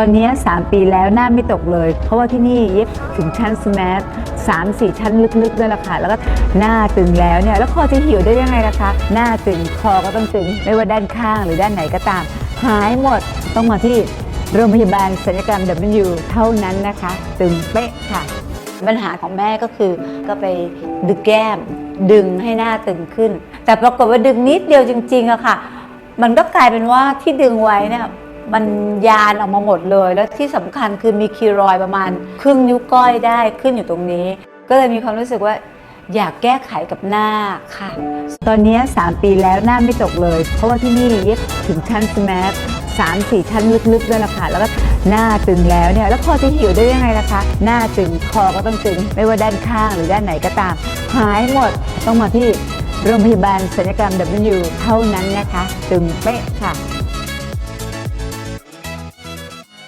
ตอนนี้ 3 ปีแล้วหน้าไม่ตกเลย เพราะว่าที่นี่เย็บถึงชั้นสแมทสามสี่ชั้นลึกๆด้วยล่ะค่ะ แล้วก็หน้าตึงแล้วเนี่ย แล้วคอจะหิวได้ยังไงล่ะคะ หน้าตึงคอก็ต้องตึง ไม่ว่าด้านข้างหรือด้านไหนก็ตาม หายหมดต้องมาที่โรงพยาบาลศัลยกรรม W เท่านั้นนะคะ ตึงเป๊ะค่ะ ปัญหาของแม่ก็คือก็ไปดึงแก้ม ดึงให้หน้าตึงขึ้น แต่ปรากฏว่าดึงนิดเดียวจริงๆอะค่ะ มันก็กลายเป็นว่าที่ดึงไว้เนี่ย มันยานออกมาหมดเลย แล้วที่สำคัญคือมีคีรอยประมาณ ครึ่งนิ้วก้อยได้ขึ้นอยู่ตรงนี้ ก็เลยมีความรู้สึกว่าอยากแก้ไขกับหน้าค่ะ ตอนนี้ 3 ปีแล้วหน้าไม่ตกเลย เพราะว่าที่นี่เย็บถึงชั้นสแมทสามสี่ชั้นลึกๆด้วยล่ะค่ะ แล้วก็หน้าตึงแล้วเนี่ย แล้วคอจะหิวได้ยังไงล่ะคะ หน้าตึง คอก็ต้องตึง ไม่ว่าด้านข้างหรือด้านไหนก็ตาม หายหมด ต้องมาที่โรงพยาบาลศัลยกรรม W เท่านั้นนะคะ ตึงเป๊ะค่ะ